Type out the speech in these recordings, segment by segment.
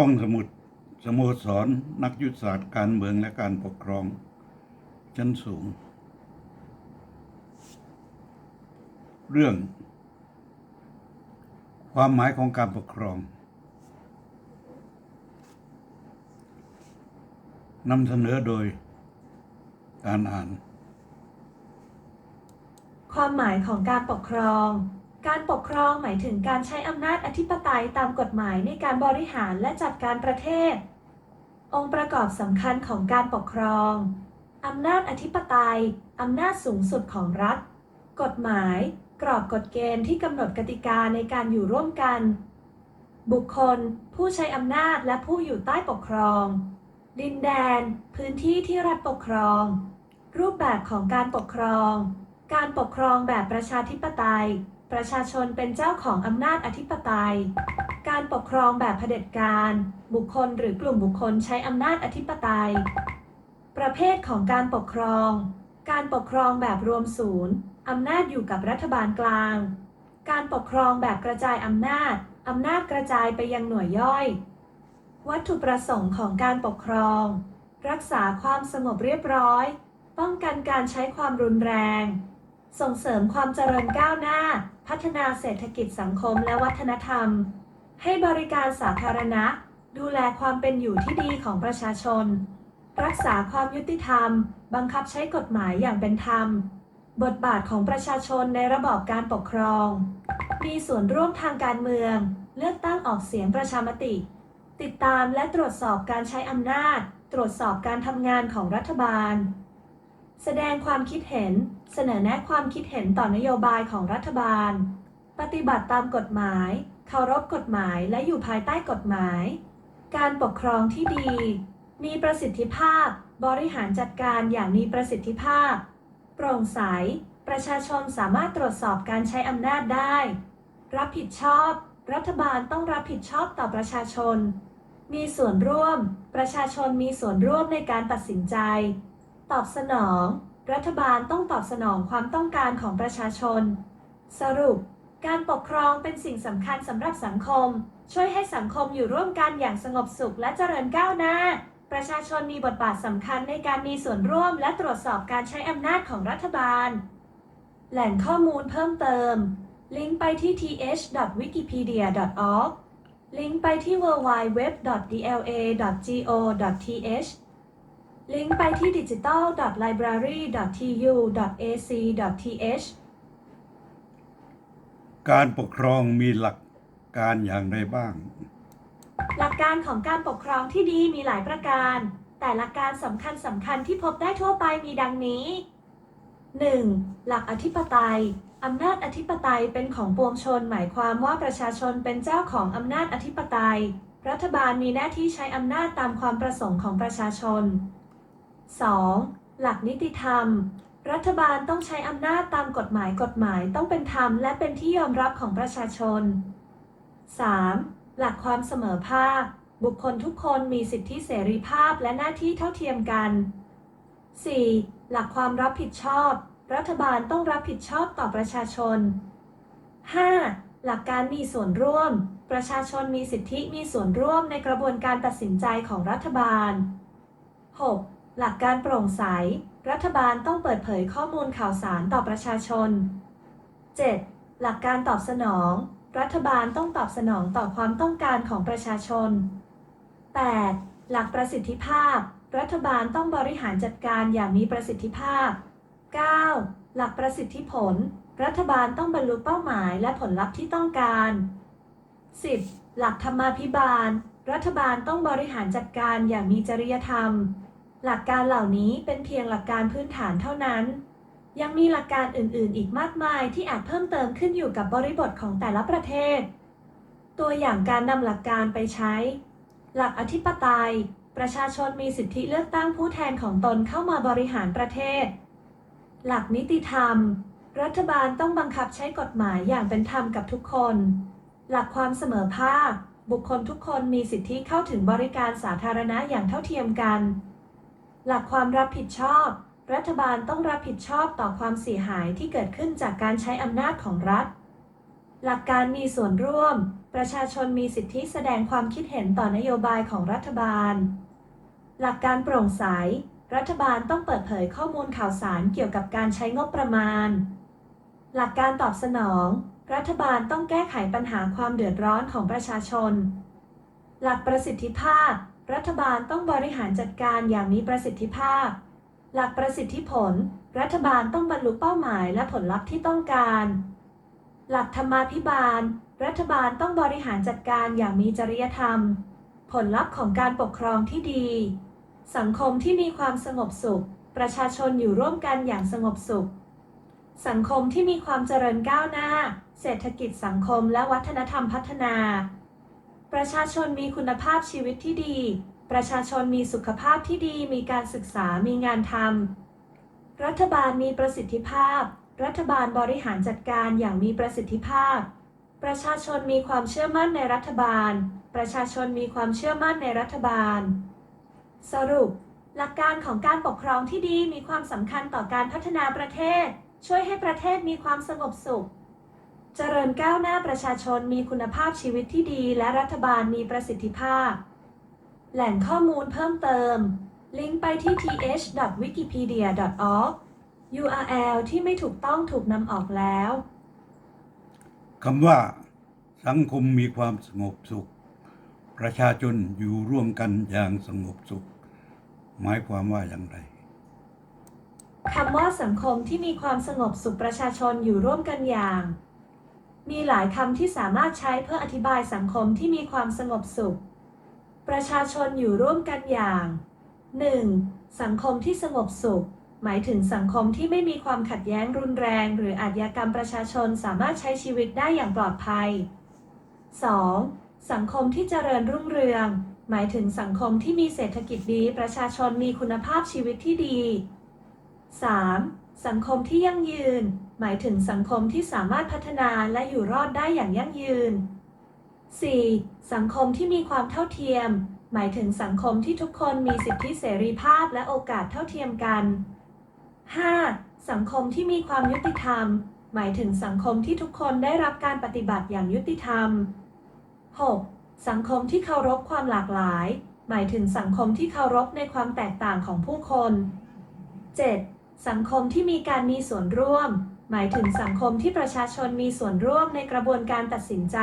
ห้องสมุดสโมสร นักยุทธศาสตร์การเมืองและการปกครอง ชั้นสูง เรื่อง ความหมายของการปกครองนำเสนอโดยการอ่าน ความหมายของการปกครอง การปกครองหมายถึงการใช้อำนาจอธิปไตยตามกฎหมายในการบริหารและจัดการประเทศ องค์ประกอบสำคัญของการปกครองอำนาจอธิปไตยอำนาจสูงสุดของรัฐ กฎหมาย กรอบกฎเกณฑ์ที่กำหนดกติกาในการอยู่ร่วมกัน บุคคล ผู้ใช้อำนาจและผู้อยู่ใต้ปกครอง ดินแดน พื้นที่ที่รัฐปกครอง รูปแบบของการปกครอง การปกครองแบบประชาธิปไตย ประชาชนเป็นเจ้าของอำนาจอธิปไตย การปกครองแบบเผด็จการ บุคคลหรือกลุ่มบุคคลใช้อำนาจอธิปไตย ประเภทของการปกครอง การปกครองแบบรวมศูนย์อำนาจอยู่กับรัฐบาลกลาง การปกครองแบบกระจายอำนาจอำนาจกระจายไปยังหน่วยย่อย วัตถุประสงค์ของการปกครอง รักษาความสงบเรียบร้อย ป้องกันการใช้ความรุนแรง ส่งเสริมความเจริญก้าวหน้า พัฒนาเศรษฐกิจสังคมและวัฒนธรรม ให้บริการสาธารณะ ดูแลความเป็นอยู่ที่ดีของประชาชน รักษาความยุติธรรม บังคับใช้กฎหมายอย่างเป็นธรรม บทบาทของประชาชนในระบอบการปกครอง มีส่วนร่วมทางการเมือง เลือกตั้งออกเสียงประชามติ ติดตามและตรวจสอบการใช้อำนาจ ตรวจสอบการทำงานของรัฐบาล แสดงความคิดเห็น เสนอแนะความคิดเห็นต่อนโยบายของรัฐบาล ปฏิบัติตามกฎหมาย เคารพกฎหมายและอยู่ภายใต้กฎหมาย การปกครองที่ดี มีประสิทธิภาพ บริหารจัดการอย่างมีประสิทธิภาพ โปร่งใส ประชาชนสามารถตรวจสอบการใช้อำนาจได้ รับผิดชอบ รัฐบาลต้องรับผิดชอบต่อประชาชน มีส่วนร่วม ประชาชนมีส่วนร่วมในการตัดสินใจ ตอบสนอง รัฐบาลต้องตอบสนองความต้องการของประชาชน สรุป การปกครองเป็นสิ่งสำคัญสำหรับสังคม ช่วยให้สังคมอยู่ร่วมกันอย่างสงบสุขและเจริญก้าวหน้า ประชาชนมีบทบาทสำคัญในการมีส่วนร่วมและตรวจสอบการใช้อำนาจของรัฐบาล แหล่งข้อมูลเพิ่มเติม ลิงก์ไปที่ th.wikipedia.org ลิงก์ไปที่ www.dla.go.th ลิงก์ไปที่ digital.library.tu.ac.th การปกครองมีหลักการอย่างไรบ้าง หลักการของการปกครองที่ดีมีหลายประการ แต่หลักการสำคัญสำคัญที่พบได้ทั่วไปมีดังนี้ 1. หลักอธิปไตยอำนาจอธิปไตยเป็นของปวงชน หมายความว่าประชาชนเป็นเจ้าของอำนาจอธิปไตย รัฐบาลมีหน้าที่ใช้อำนาจตามความประสงค์ของประชาชน 2. หลักนิติธรรม รัฐบาลต้องใช้อำนาจตามกฎหมายกฎหมายต้องเป็นธรรมและเป็นที่ยอมรับของประชาชน 3. หลักความเสมอภาค บุคคลทุกคนมีสิทธิเสรีภาพและหน้าที่เท่าเทียมกัน 4. หลักความรับผิดชอบ รัฐบาลต้องรับผิดชอบต่อประชาชน 5. หลักการมีส่วนร่วม ประชาชนมีสิทธิมีส่วนร่วมในกระบวนการตัดสินใจของรัฐบาล 6. หลักการโปร่งใส รัฐบาลต้องเปิดเผยข้อมูลข่าวสารต่อประชาชน 7. หลักการตอบสนอง รัฐบาลต้องตอบสนองต่อความต้องการของประชาชน 8. หลักประสิทธิภาพ รัฐบาลต้องบริหารจัดการอย่างมีประสิทธิภาพ 9. หลักประสิทธิผล รัฐบาลต้องบรรลุเป้าหมายและผลลัพธ์ที่ต้องการ 10. หลักธรรมาภิบาล รัฐบาลต้องบริหารจัดการอย่างมีจริยธรรม หลักการเหล่านี้เป็นเพียงหลักการพื้นฐานเท่านั้น ยังมีหลักการอื่นๆ อีกมากมายที่อาจเพิ่มเติมขึ้นอยู่กับบริบทของแต่ละประเทศ ตัวอย่างการนำหลักการไปใช้ หลักอธิปไตย ประชาชนมีสิทธิเลือกตั้งผู้แทนของตนเข้ามาบริหารประเทศ หลักนิติธรรม รัฐบาลต้องบังคับใช้กฎหมายอย่างเป็นธรรมกับทุกคน หลักความเสมอภาค บุคคลทุกคนมีสิทธิเข้าถึงบริการสาธารณะอย่างเท่าเทียมกัน หลักความรับผิดชอบ รัฐบาลต้องรับผิดชอบต่อความเสียหายที่เกิดขึ้นจากการใช้อำนาจของรัฐ หลักการมีส่วนร่วม ประชาชนมีสิทธิแสดงความคิดเห็นต่อนโยบายของรัฐบาล หลักการโปร่งใส รัฐบาลต้องเปิดเผยข้อมูลข่าวสารเกี่ยวกับการใช้งบประมาณ หลักการตอบสนอง รัฐบาลต้องแก้ไขปัญหาความเดือดร้อนของประชาชน หลักประสิทธิภาพ รัฐบาลต้องบริหารจัดการอย่างมีประสิทธิภาพ หลักประสิทธิผล รัฐบาลต้องบรรลุเป้าหมายและผลลัพธ์ที่ต้องการ หลักธรรมาภิบาล รัฐบาลต้องบริหารจัดการอย่างมีจริยธรรม ผลลัพธ์ของการปกครองที่ดี สังคมที่มีความสงบสุข ประชาชนอยู่ร่วมกันอย่างสงบสุข สังคมที่มีความเจริญก้าวหน้า เศรษฐกิจสังคมและวัฒนธรรมพัฒนา ประชาชนมีคุณภาพชีวิตที่ดี ประชาชนมีสุขภาพที่ดี มีการศึกษา มีงานทำ รัฐบาลมีประสิทธิภาพ รัฐบาลบริหารจัดการอย่างมีประสิทธิภาพ ประชาชนมีความเชื่อมั่นในรัฐบาล ประชาชนมีความเชื่อมั่นในรัฐบาล สรุป หลักการของการปกครองที่ดีมีความสำคัญต่อการพัฒนาประเทศ ช่วยให้ประเทศมีความสงบสุข เจริญก้าวหน้าประชาชนมีคุณภาพชีวิตที่ดีและรัฐบาลมีประสิทธิภาพ แหล่งข้อมูลเพิ่มเติม ลิงก์ไปที่ th.wikipedia.org URL ที่ไม่ถูกต้องถูกนำออกแล้วคำว่าสังคมมีความสงบสุข ประชาชนอยู่ร่วมกันอย่างสงบสุข หมายความว่าอย่างไรคำว่าสังคมที่มีความสงบสุขประชาชนอยู่ร่วมกันอย่าง มีหลายคำที่สามารถใช้เพื่ออธิบายสังคมที่มีความสงบสุข ประชาชนอยู่ร่วมกันอย่าง 1. สังคมที่สงบสุข หมายถึงสังคมที่ไม่มีความขัดแย้งรุนแรง หรืออาชญากรรมประชาชนสามารถใช้ชีวิตได้อย่างปลอดภัย 2. สังคมที่เจริญรุ่งเรือง หมายถึงสังคมที่มีเศรษฐกิจดี ประชาชนมีคุณภาพชีวิตที่ดี 3. สังคมที่ยั่งยืน หมายถึงสังคมที่สามารถพัฒนาและอยู่รอดได้อย่างยั่งยืน 4. สังคมที่มีความเท่าเทียม หมายถึงสังคมที่ทุกคนมีสิทธิเสรีภาพและโอกาสเท่าเทียมกัน 5. สังคมที่มีความยุติธรรม หมายถึงสังคมที่ทุกคนได้รับการปฏิบัติอย่างยุติธรรม 6. สังคมที่เคารพความหลากหลาย หมายถึงสังคมที่เคารพในความแตกต่างของผู้คน 7. สังคมที่มีการมีส่วนร่วม หมายถึงสังคมที่ประชาชนมีส่วนร่วมในกระบวนการตัดสินใจ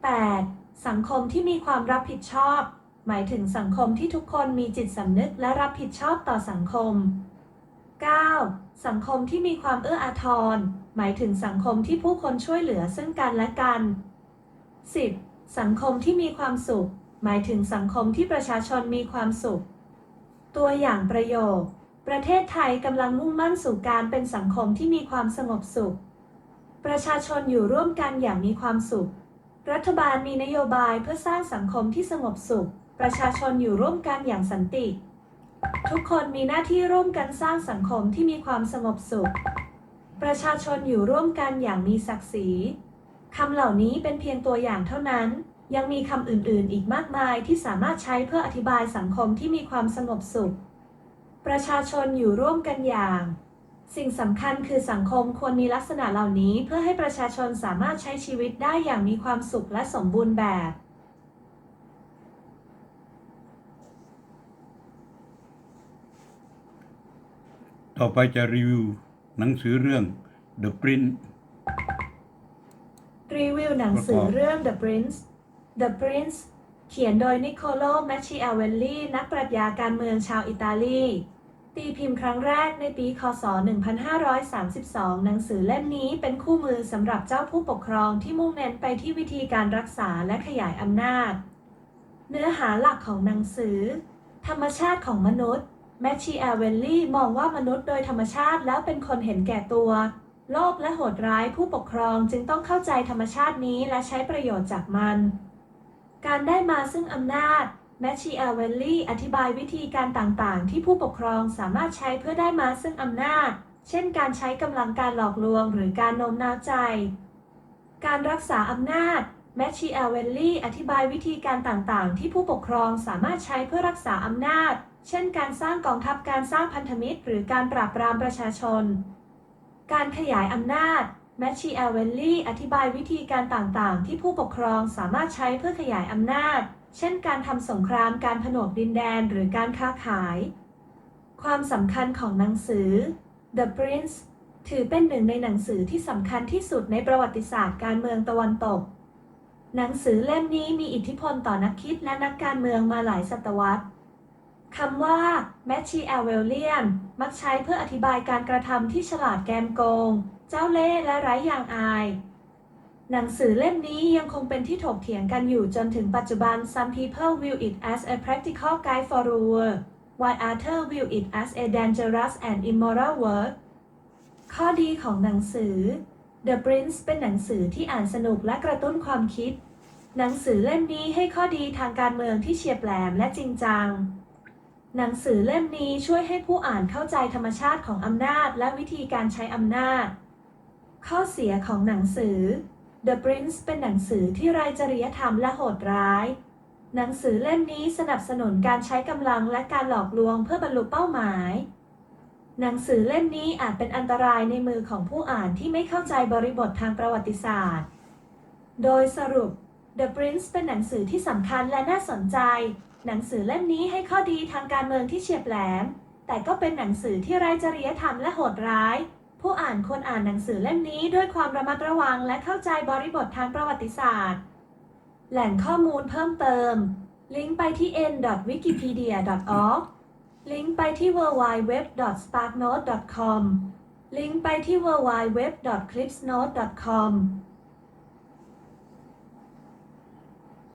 8. สังคมที่มีความรับผิดชอบ หมายถึงสังคมที่ทุกคนมีจิตสำนึกและรับผิดชอบต่อสังคม 9. สังคมที่มีความเอื้ออาทร หมายถึงสังคมที่ผู้คนช่วยเหลือซึ่งกันและกัน 10. สังคมที่มีความสุข หมายถึงสังคมที่ประชาชนมีความสุข ตัวอย่างประโยค ประเทศไทยกำลังมุ่งมั่นสู่การเป็นสังคมที่มีความสงบสุข ประชาชนอยู่ร่วมกันอย่างมีความสุข รัฐบาลมีนโยบายเพื่อสร้างสังคมที่สงบสุข ประชาชนอยู่ร่วมกันอย่างสันติ ทุกคนมีหน้าที่ร่วมกันสร้างสังคมที่มีความสงบสุข ประชาชนอยู่ร่วมกันอย่างมีศักดิ์ศรีคำเหล่านี้เป็นเพียงตัวอย่างเท่านั้น ยังมีคำอื่นๆ อีกมากมายที่สามารถใช้เพื่ออธิบายสังคมที่มีความสงบสุข ประชาชนอยู่ร่วมกันอย่าง สิ่งสำคัญคือสังคมควรมีลักษณะเหล่านี้เพื่อให้ประชาชนสามารถใช้ชีวิตได้อย่างมีความสุขและสมบูรณ์แบบ ต่อไปจะรีวิวหนังสือเรื่อง The Prince รีวิวหนังสือเรื่อง The Prince The Prince เขียนโดยนิโคโลแมช i อ l เวลลี่นักปรัชญาการเมืองชาวอิตาลี ตีพิมพ์ครั้งแรกในปี คศ 1532 หนังสือเล่มนี้เป็นคู่มือสำหรับเจ้าผู้ปกครองที่มุ่งเน้นไปที่วิธีการรักษาและขยายอำนาจ เนื้อหาหลักของหนังสือ ธรรมชาติของมนุษย์แมช i อ l เวลลี่มองว่ามนุษย์โดยธรรมชาติแล้วเป็นคนเห็นแก่ตัว โลภและโหดร้ายผู้ปกครองจึงต้องเข้าใจธรรมชาตินี้และใช้ประโยชน์จากมัน การได้มาซึ่งอำนาจแมช i อ l เวลลี่อธิบายวิธีการต่างๆ ที่ผู้ปกครองสามารถใช้เพื่อได้มาซึ่งอำนาจ เช่นการใช้กำลังการหลอกลวงหรือการโน้มน้าวใจ การรักษาอำนาจแมช i อ l เวลลี่อธิบายวิธีการต่างๆ ที่ผู้ปกครองสามารถใช้เพื่อรักษาอำนาจ เช่น การสร้างกองทัพการสร้างพันธมิตร หรือการปราบปรามประชาชน การขยายอำนาจ แมชชีแอลเวลลี่อธิบายวิธีการต่างๆ ที่ผู้ปกครองสามารถใช้เพื่อขยายอำนาจ เช่นการทำสงครามการผนวกดินแดนหรือการค้าขาย ความสำคัญของหนังสือ The Prince ถือเป็นหนึ่งในหนังสือที่สำคัญที่สุดในประวัติศาสตร์การเมืองตะวันตก หนังสือเล่มนี้มีอิทธิพลต่อนักคิดและนักการเมืองมาหลายศตวรรษคำว่า m a c h i a v e l l i a n มักใช้เพื่ออธิบายการกระทำที่ฉลาดแกมโกง เจ้าเล่ห์และไร้ยางอาย หนังสือเล่มนี้ยังคงเป็นที่ถกเถียงกันอยู่จนถึงปัจจุบัน Some people view it as a practical guide for ruler while others view it as a dangerous and immoral work ข้อดีของหนังสือ The Prince เป็นหนังสือที่อ่านสนุกและกระตุ้นความคิด หนังสือเล่มนี้ให้ข้อดีทางการเมืองที่เฉียบแหลมและจริงจัง หนังสือเล่มนี้ช่วยให้ผู้อ่านเข้าใจธรรมชาติของอำนาจและวิธีการใช้อำนาจ ข้อเสียของหนังสือ The Prince เป็นหนังสือที่ไร้จริยธรรมและโหดร้าย หนังสือเล่มนี้สนับสนุนการใช้กำลังและการหลอกลวงเพื่อบรรลุเป้าหมาย หนังสือเล่มนี้อาจเป็นอันตรายในมือของผู้อ่านที่ไม่เข้าใจบริบททางประวัติศาสตร์ โดยสรุป The Prince เป็นหนังสือที่สำคัญและน่าสนใจ หนังสือเล่มนี้ให้ข้อดีทางการเมืองที่เฉียบแหลม แต่ก็เป็นหนังสือที่ไร้จริยธรรมและโหดร้าย ผู้อ่านควรอ่านหนังสือเล่มนี้ด้วยความระมัดระวังและเข้าใจบริบททางประวัติศาสตร์ แหล่งข้อมูลเพิ่มเติม ลิงก์ไปที่ n.wikipedia.org ลิงก์ไปที่ www.sparknote.com ลิงก์ไปที่ www.clipsnote.com